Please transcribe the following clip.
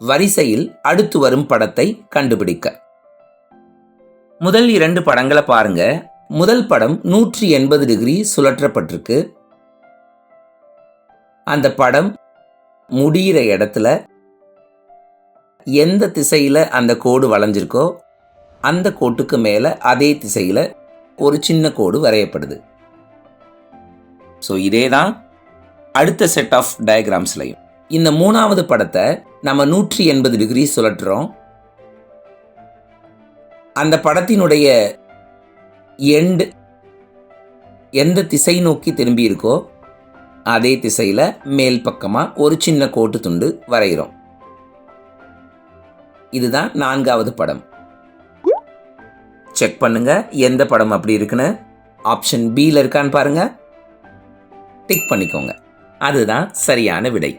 வரிசையில் அடுத்து வரும் படத்தை கண்டுபிடிக்க. முதல் இரண்டு படங்களை பாருங்க. முதல் படம் நூற்றி எண்பது டிகிரி சுழற்றப்பட்டிருக்கு. அந்த படம் முடியிற இடத்துல எந்த திசையில் அந்த கோடு வளைஞ்சிருக்கோ அந்த கோட்டுக்கு மேலே அதே திசையில் ஒரு சின்ன கோடு வரையப்படுது. ஸோ இதே தான் அடுத்த செட் ஆஃப் டயக்ராம்ஸ்லையும் இந்த மூணாவது படத்தை நம்ம நூற்றி எண்பது டிகிரி சுழற்றுறோம். அந்த படத்தினுடைய எண்டு எந்த திசை நோக்கி திரும்பி இருக்கோ அதே திசையில் மேல் பக்கமாக ஒரு சின்ன கோட்டு துண்டு வரைகிறோம். இதுதான் நான்காவது படம். செக் பண்ணுங்க எந்த படம் அப்படி இருக்குன்னு. ஆப்ஷன் பியில் இருக்கான்னு பாருங்க. டிக் பண்ணிக்கோங்க. அதுதான் சரியான விடை.